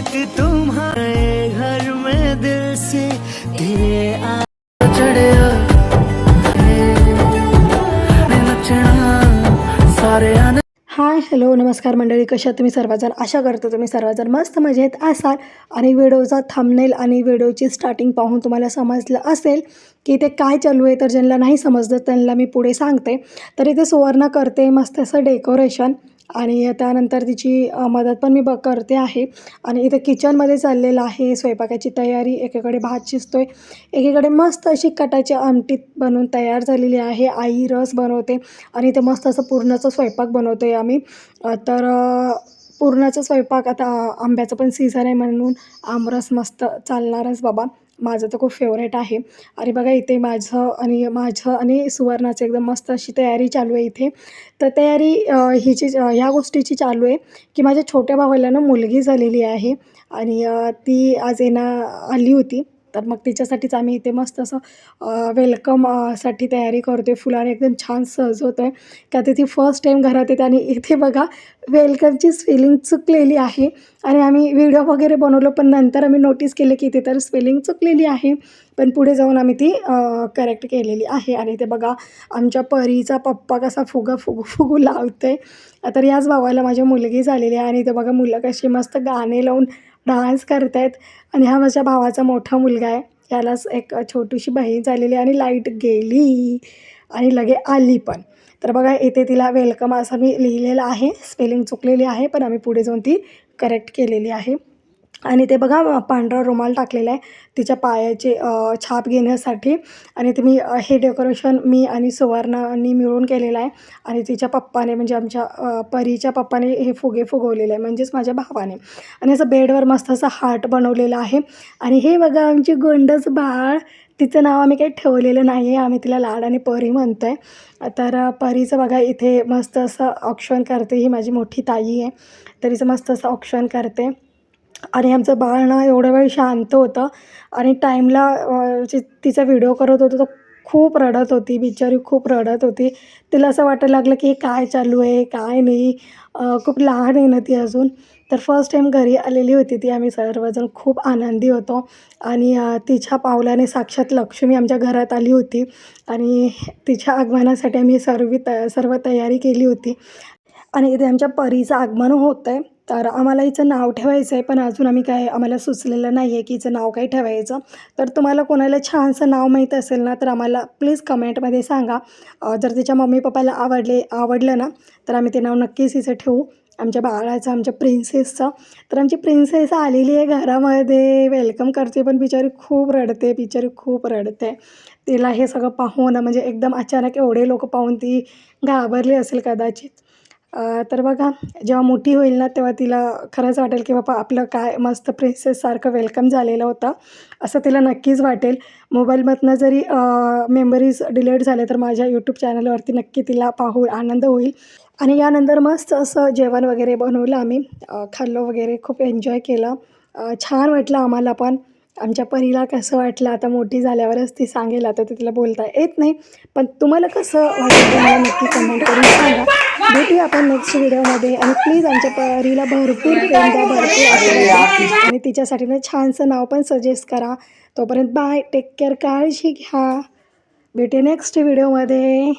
तक तुम्हारे घर में दिल से तेरे आ हाय हॅलो नमस्कार मंडळी कशा तुम्ही सर्वजण? आशा करतो तुम्ही सर्वजण मस्त मजेत असाल. आणि व्हिडिओचा थंबनेल आणि व्हिडिओची स्टार्टिंग पाहून तुम्हाला समजलं असेल की ते काय चालू आहे तर ज्यांना नाही समजलं त्यांना मी पुढे सांगते. तर इथे सुवर्ण करते मस्त असं डेकोरेशन आणि त्यानंतर तिची मदत पण मी ब करते आहे. आणि इथं किचनमध्ये चाललेलं आहे स्वयंपाकाची तयारी एकीकडे भात शिजतोय. एकीकडे मस्त अशी कटाची आमटी बनवून तयार झालेली आहे. आई रस बनवते आणि इथं मस्त असं पूर्णाचा स्वयंपाक बनवतो आहे आम्ही तर पूर्णाचा पुरणाचा स्वयंपाक आता आंब्याचं पण सीझन आहे म्हणून आमरस मस्त चालणारच बाबा. माझं तर खूप फेवरेट आहे. अरे बघा इथे माझं आणि माझं आणि सुवर्णाचं एकदम मस्त अशी तयारी चालू आहे इथे. तर तयारी हिची ह्या गोष्टीची चालू आहे की माझ्या छोट्या भावाला ना मुलगी झालेली आहे. आणि ती आज येणं आली होती. तर मग तिच्यासाठीच आम्ही इथे मस्त असं वेलकमसाठी तयारी करतो आहे फुलाने एकदम छान सजवतो आहे का ती फर्स्ट टाईम घरात येते आणि इथे बघा वेलकमची स्पेलिंग चुकलेली आहे. आणि आम्ही व्हिडिओ वगैरे बनवलो पण नंतर आम्ही नोटीस केलं की इथे तर स्पेलिंग चुकलेली आहे. पण पुढे जाऊन आम्ही ती करेक्ट केलेली आहे. आणि ते बघा आमच्या परीचा पप्पा कसा फुगा फुगू फुगू लावते तर याच भावाला माझी मुलगी झालेली आहे. आणि ते बघा मुलं कशी मस्त गाणे लावून डान्स करतायत. आणि हा माझ्या भावाचा मोठा मुलगा आहे. यालाच एक छोटीशी बहीण झालेली आणि लाइट गेली. आणि लगे आली पण. तर बघा इथे तिला वेलकम असं मी लिहिलेलं आहे. स्पेलिंग चुकलेली आहे पण आम्ही पुढे जाऊन ती करेक्ट केलेली आहे. आणि ते बघा पांढरा रुमाल टाकलेला आहे. तिच्या पायाचे छाप घेण्यासाठी. आणि ते मी हे डेकोरेशन मी आणि सुवर्णानी मिळून केलेलं आहे. आणि तिच्या पप्पाने म्हणजे आमच्या परीच्या पप्पाने हे फुगे फुगवलेले आहे म्हणजेच माझ्या भावाने. आणि असं बेडवर मस्त असं हार्ट बनवलेलं आहे. आणि हे बघा आमची गोंडस बाळ. तिचं नाव आम्ही काही ठेवलेलं नाही आहे आम्ही तिला लाड आणि परी म्हणतो आहे तर परीचं बघा इथे मस्त असं ऑप्शन करते ही माझी मोठी ताई आहे. तर हिचं मस्त असं ऑप्शन करते. आणि आमचं बाळ ना एवढ्या वेळ शांत होतं आणि टाईमला अ, तिचा व्हिडिओ करत होतो तो खूप रडत होती बिचारी खूप रडत होती. तिला असं वाटायला लागलं की हे काय चालू आहे काय नाही खूप लहान आहे ना ती अजून. तर फर्स्ट टाईम घरी आलेली होती ती आम्ही सर्वजण खूप आनंदी होतो. आणि तिच्या पावलाने साक्षात लक्ष्मी आमच्या घरात आली होती. आणि तिच्या आगमनासाठी आम्ही सर्व त सर्व तयारी केली होती. आणि इथे आमच्या परीचं आगमन होतं आहे तर आम्हाला हिचं नाव ठेवायचं आहे पण अजून आम्ही काय आम्हाला सुचलेलं नाही आहे की हिचं नाव काय ठेवायचं. तर तुम्हाला कोणाला छानसं नाव माहीत असेल ना तर आम्हाला प्लीज कमेंटमध्ये सांगा. जर तिच्या मम्मी पप्पाला आवडले आवडलं ना तर आम्ही ते नाव नक्कीच हिचं ठेवू. आमच्या बाळाचं आमच्या प्रिन्सेसचं तर आमची प्रिन्सेस आलेली आहे घरामध्ये. वेलकम करते पण बिचारी खूप रडते बिचारी खूप रडते. तिला हे सगळं पाहून म्हणजे एकदम अचानक एवढे लोक पाहून ती घाबरली असेल कदाचित. तर बघा जेव्हा मोठी होईल ना तेव्हा तिला खरंच वाटेल की बाबा आपलं काय मस्त प्रिन्सेससारखं वेलकम झालेलं होतं. असं तिला नक्कीच वाटेल. मोबाईलमधनं जरी मेमरीज डिलीट झाले तर माझ्या यूट्यूब चॅनलवरती नक्की तिला पाहू आनंद होईल. आणि यानंतर मस्त असं जेवण वगैरे बनवलं आम्ही. खाल्लो खाल्लं वगैरे खूप एन्जॉय केलं. छान वाटलं आम्हाला पण. आमच्या परीला कसं वाटलं? आता मोठी झाल्यावरच ती सांगेल. आता ते तिला बोलता येत नाही. पण तुम्हाला कसं वाटलं मला नक्की कमेंट करून सांगा. भेटूया आपण नेक्स्ट व्हिडिओमध्ये आणि प्लीज आमच्या परीला भरपूर प्रेम द्या भरपूर आणि तिच्यासाठी ना छानसं नाव पण सजेस्ट करा. तोपर्यंत बाय टेक केअर काळजी घ्या. भेटूया नेक्स्ट व्हिडिओमध्ये